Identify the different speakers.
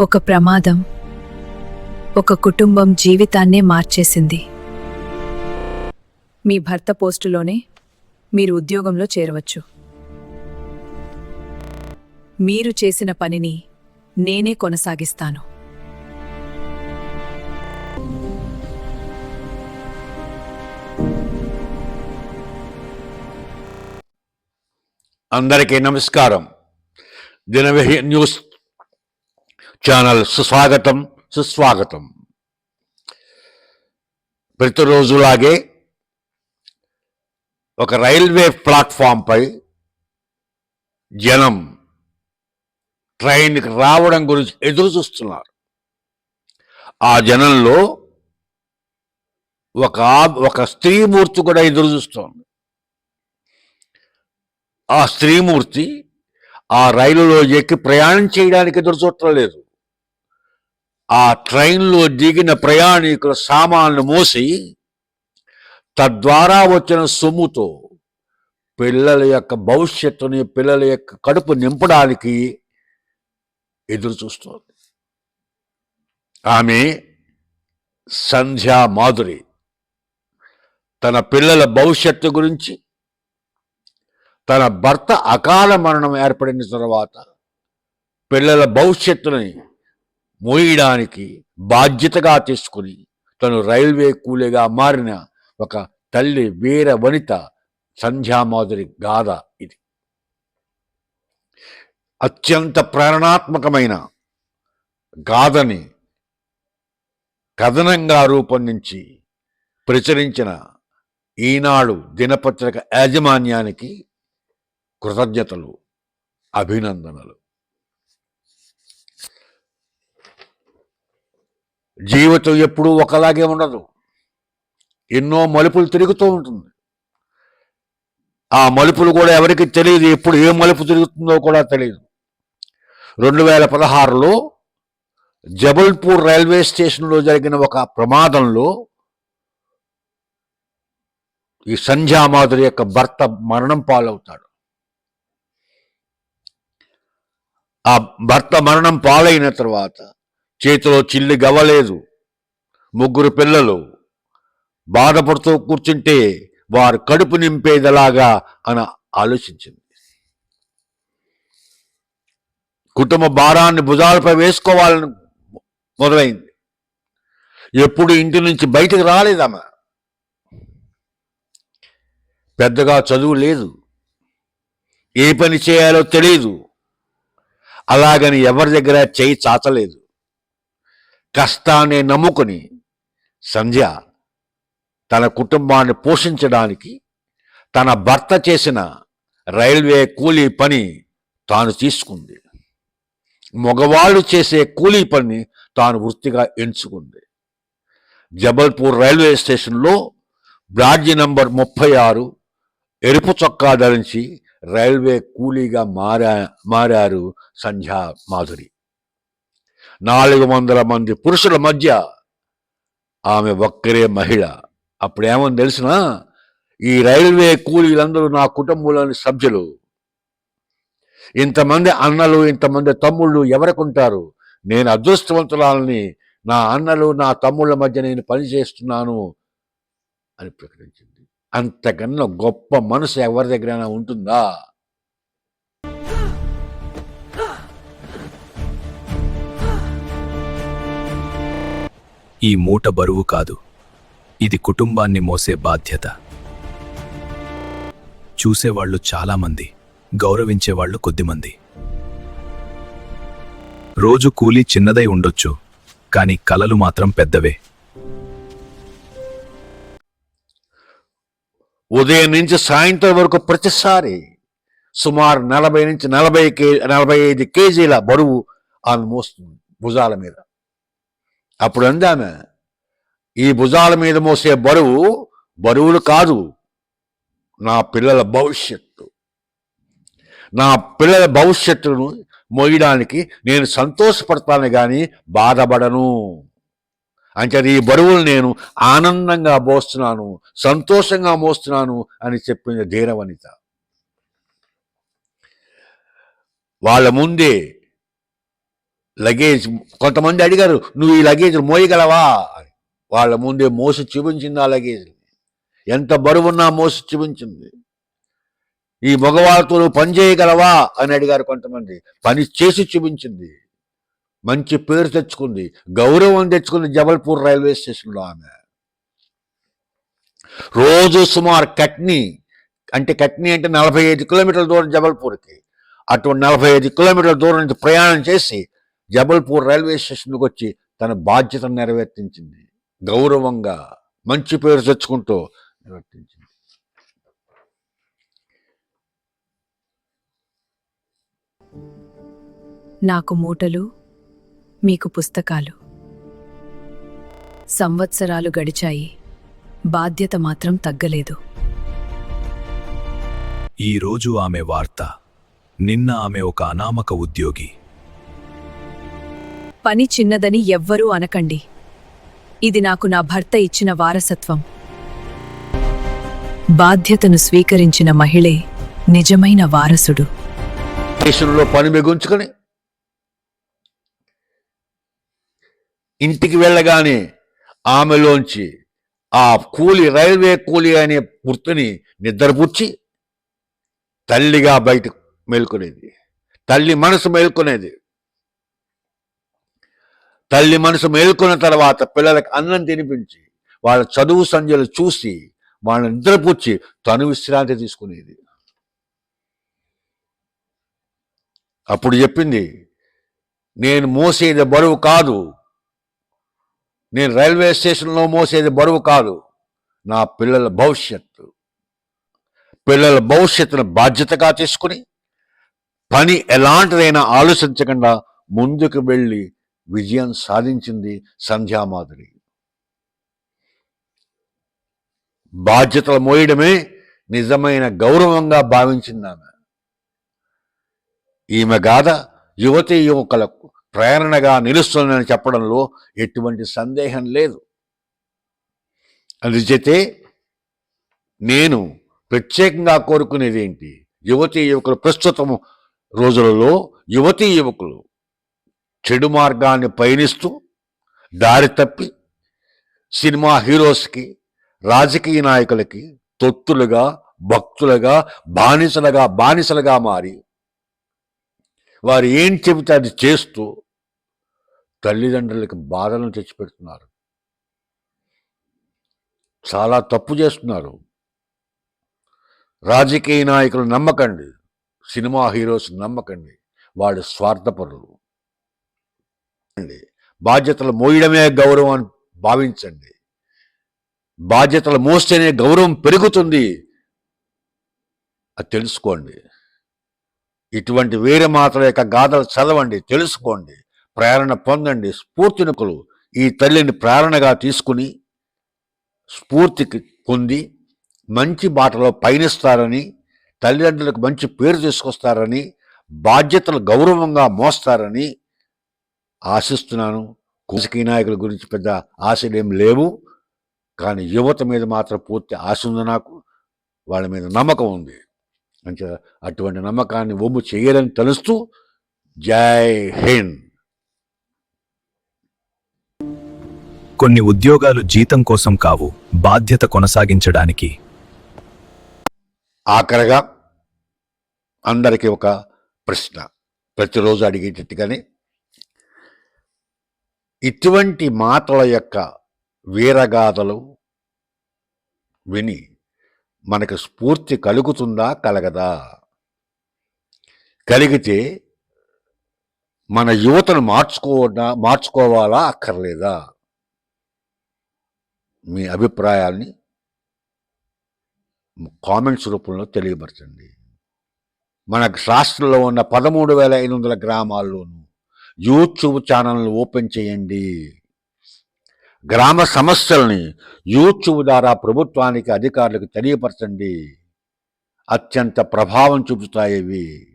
Speaker 1: ఒక ప్రమాదం ఒక కుటుంబం జీవితాన్నే మార్చేసింది. మీ భర్త పోస్టులోనే మీరు ఉద్యోగంలో చేరవచ్చు. మీరు చేసిన పనిని నేనే కొనసాగిస్తాను.
Speaker 2: అందరికీ నమస్కారం. దినవిహి న్యూస్ ఛానల్ సుస్వాగతం సుస్వాగతం. ప్రతిరోజులాగే ఒక రైల్వే ప్లాట్ఫామ్పై జనం ట్రైన్కి రావడం గురించి ఎదురు చూస్తున్నారు ఆ జనంలో ఒక ఒక స్త్రీమూర్తి కూడా ఎదురు చూస్తోంది ఆ స్త్రీమూర్తి ఆ రైలులో ఎక్కి ప్రయాణం చేయడానికి ఎదురు చూడటం లేదు ఆ ట్రైన్లో దిగిన ప్రయాణికుల సామాన్లు మోసి తద్వారా వచ్చిన సొమ్ముతో పిల్లల యొక్క భవిష్యత్తుని పిల్లల యొక్క కడుపు నింపడానికి ఎదురు చూస్తోంది. ఆమె సంధ్యా మాధురి. తన పిల్లల భవిష్యత్తు గురించి తన భర్త అకాల మరణం ఏర్పడిన తర్వాత పిల్లల భవిష్యత్తుని మోయడానికి బాధ్యతగా తీసుకుని తను రైల్వే కూలీగా మారిన ఒక తల్లి వీర వనిత సంధ్యామాధురి గాథ ఇది. అత్యంత ప్రేరణాత్మకమైన గాథని కథనంగా రూపొందించి ప్రచురించిన ఈనాడు దినపత్రిక యాజమాన్యానికి కృతజ్ఞతలు అభినందనలు. జీవితం ఎప్పుడూ ఒకలాగే ఉండదు. ఎన్నో మలుపులు తిరుగుతూ ఉంటుంది. ఆ మలుపులు కూడా ఎవరికి తెలియదు ఎప్పుడు ఏ మలుపు తిరుగుతుందో కూడా తెలియదు. రెండు వేల పదహారులో జబల్పూర్ రైల్వే స్టేషన్లో జరిగిన ఒక ప్రమాదంలో ఈ సంధ్యామాధురి యొక్క భర్త మరణం పాలవుతాడు. ఆ భర్త మరణం పాలైన తర్వాత చేతిలో చిల్లి గవ్వలేదు. ముగ్గురు పిల్లలు బాధపడుతూ కూర్చుంటే వారు కడుపు నింపేదలాగా అని ఆలోచించింది. కుటుంబ భారాన్ని భుజాలపై వేసుకోవాలని మొదలైంది. ఎప్పుడు ఇంటి నుంచి బయటకు రాలేదమ్మ పెద్దగా చదువు లేదు. ఏ పని చేయాలో తెలియదు అలాగని ఎవరి దగ్గర చేయి చాచలేదు. కష్టాన్ని నమ్ముకుని సంధ్య తన కుటుంబాన్ని పోషించడానికి తన భర్త చేసిన రైల్వే కూలీ పని తాను తీసుకుంది. మగవాళ్ళు చేసే కూలీ పని తాను వృత్తిగా ఎంచుకుంది. జబల్పూర్ రైల్వే స్టేషన్లో బ్రాడ్జి నంబర్ ముప్పై ఆరు ఎరుపు చొక్కా ధరించి రైల్వే కూలీగా మారా మారారు సంధ్యా మాధురి. నాలుగు వందల మంది పురుషుల మధ్య ఆమె ఒక్కరే మహిళ. అప్పుడేమని తెలిసిన? ఈ రైల్వే కూలీలందరూ నా కుటుంబంలోని సభ్యులు. ఇంతమంది అన్నలు ఇంతమంది తమ్ముళ్ళు ఎవరికుంటారు? నేను అదృష్టవంతురాలని నా అన్నలు నా తమ్ముళ్ళ మధ్య నేను పని చేస్తున్నాను అని ప్రకటించింది. అంతకన్నా గొప్ప మనసు ఎవరి దగ్గరైనా ఉంటుందా?
Speaker 3: ఈ మూట బరువు కాదు. ఇది కుటుంబాన్ని మోసే బాధ్యత. చూసేవాళ్ళు చాలామంది గౌరవించేవాళ్ళు కొద్దిమంది. రోజు కూలీ చిన్నదై ఉండొచ్చు కానీ కలలు మాత్రం పెద్దవే.
Speaker 2: ఉదయం నుంచి సాయంత్రం వరకు ప్రతిసారి సుమారు నలభై నుంచి నలభై కే నలభై ఐదు కేజీల బరువు ఆమె మోస్తుంది భుజాల మీద. అప్పుడు అందామె ఈ భుజాల మీద మోసే బరువు బరువులు కాదు నా పిల్లల భవిష్యత్తు. నా పిల్లల భవిష్యత్తును మోయడానికి నేను సంతోషపడతాను కానీ బాధపడను. అంటే ఈ బరువులు నేను ఆనందంగా మోస్తున్నాను సంతోషంగా మోస్తున్నాను అని చెప్పింది ధీరవనిత. వాళ్ళ ముందే లగేజ్ కొంతమంది అడిగారు నువ్వు ఈ లగేజ్ మోయగలవా? అని. వాళ్ళ ముందే మోసి చూపించింది ఆ లగేజ్. ఎంత బరువున్నా మోసి చూపించింది. ఈ మగవాళ్ళతో నువ్వు పని చేయగలవా? అని అడిగారు కొంతమంది. పని చేసి చూపించింది. మంచి పేరు తెచ్చుకుంది. గౌరవం తెచ్చుకుంది జబల్పూర్ రైల్వే స్టేషన్లో ఆమె. రోజు సుమారు కట్నీ అంటే కట్నీ అంటే నలభై ఐదు కిలోమీటర్ల దూరం జబల్పూర్కి. అటువంటి నలభై ఐదు కిలోమీటర్ల దూరం నుంచి ప్రయాణం చేసి జబల్పూర్ రైల్వే స్టేషన్కి వచ్చి తన బాధ్యతను నెరవేర్తించింది. గౌరవంగా మంచి పేరు తెచ్చుకుంటూ నెరవేర్తించింది.
Speaker 1: నాకు మూటలు మీకు పుస్తకాలు. సంవత్సరాలు గడిచాయి బాధ్యత మాత్రం తగ్గలేదు.
Speaker 3: ఈ రోజు ఆమె వార్త నిన్న ఆమె ఒక అనామక ఉద్యోగి.
Speaker 1: పని చిన్నదని ఎవ్వరూ అనకండి. ఇది నాకు నా భర్త ఇచ్చిన వారసత్వం. బాధ్యతను స్వీకరించిన మహిళే నిజమైన వారసుడు.
Speaker 2: స్టేషన్లో పని మిగుంచుకొని ఇంటికి వెళ్ళగానే ఆమెలోంచి ఆ కూలి రైల్వే కూలి అనే గుర్తుని నిద్రపుచ్చి తల్లిగా బయట మేల్కొనేది. తల్లి మనసు మేల్కొనేది. తల్లి మనసు మేల్కొన్న తర్వాత పిల్లలకు అన్నం తినిపించి వాళ్ళ చదువు సంధ్యలు చూసి వాళ్ళని నిద్రపుచ్చి తను విశ్రాంతి తీసుకునేది. అప్పుడు చెప్పింది నేను మోసేది బరువు కాదు. నేను రైల్వే స్టేషన్లో మోసేది బరువు కాదు. నా పిల్లల భవిష్యత్తు. పిల్లల భవిష్యత్తును బాధ్యతగా తీసుకుని పని ఎలాంటిదైనా ఆలోచించకుండా ముందుకు వెళ్ళి విజయం సాధించింది సంధ్యామాధురి బాధ్యతలు మోయడమే నిజమైన గౌరవంగా భావించింది ఆమె. ఈమె గాథ యువతీ యువకులకు ప్రేరణగా నిలుస్తుందని చెప్పడంలో ఎటువంటి సందేహం లేదు. అందుచేతే నేను ప్రత్యేకంగా కోరుకునేది ఏంటి యువతీ యువకులు ప్రస్తుతం రోజులలో యువతీ యువకులు చెడు మార్గాన్ని పయనిస్తూ దారి తప్పి సినిమా హీరోస్కి రాజకీయ నాయకులకి తొత్తులుగా భక్తులుగా బానిసలుగా బానిసలుగా మారి వారు ఏం చెబితే అది చేస్తూ తల్లిదండ్రులకి బాధలను తెచ్చిపెడుతున్నారు. చాలా తప్పు చేస్తున్నారు. రాజకీయ నాయకులు నమ్మకండి సినిమా హీరోస్ నమ్మకండి వాళ్ళు స్వార్థపరులు. అండి. బాధ్యతలు మోయడమే గౌరవం అని భావించండి. బాధ్యతలు మోస్తేనే గౌరవం పెరుగుతుంది. అది తెలుసుకోండి. ఇటువంటి వేరే మాత్రం యొక్క గాథలు చదవండి తెలుసుకోండి. ప్రేరణ పొందండి. స్ఫూర్తినుకులు ఈ తల్లిని ప్రేరణగా తీసుకుని స్ఫూర్తికి పొంది మంచి బాటలో పయనిస్తారని తల్లిదండ్రులకు మంచి పేరు తీసుకొస్తారని బాధ్యతలు గౌరవంగా మోస్తారని ఆశిస్తున్నాను. రాజకీయ నాయకుల గురించి పెద్ద ఆశలు ఏం లేవు. కానీ యువత మీద మాత్రం పూర్తి ఆశ ఉంది నాకు. వాళ్ళ మీద నమ్మకం ఉంది. అంటే అటువంటి నమ్మకాన్ని ఒమ్ము చేయరని తెలుస్తూ జై హింద్.
Speaker 3: కొన్ని ఉద్యోగాలు జీతం కోసం కావు. బాధ్యత కొనసాగించడానికి.
Speaker 2: ఆఖరిగా అందరికీ ఒక ప్రశ్న. ప్రతిరోజు అడిగేటట్టుగానే ఇటువంటి మాటల యొక్క వీరగాథలు విని మనకు స్ఫూర్తి కలుగుతుందా కలగదా? కలిగితే మన యువతను మార్చుకోవడా మార్చుకోవాలా అక్కర్లేదా? మీ అభిప్రాయాల్ని కామెంట్స్ రూపంలో తెలియపరచండి. మన రాష్ట్రంలో ఉన్న పదమూడు వేల ఐదు వందల గ్రామాల్లోనూ యూట్యూబ్ ఛానల్ని ఓపెన్ చేయండి. గ్రామ సమస్యల్ని యూట్యూబ్ ద్వారా ప్రభుత్వానికి అధికారులకు తెలియపరచండి. అత్యంత ప్రభావం చూపుతాయి ఇవి.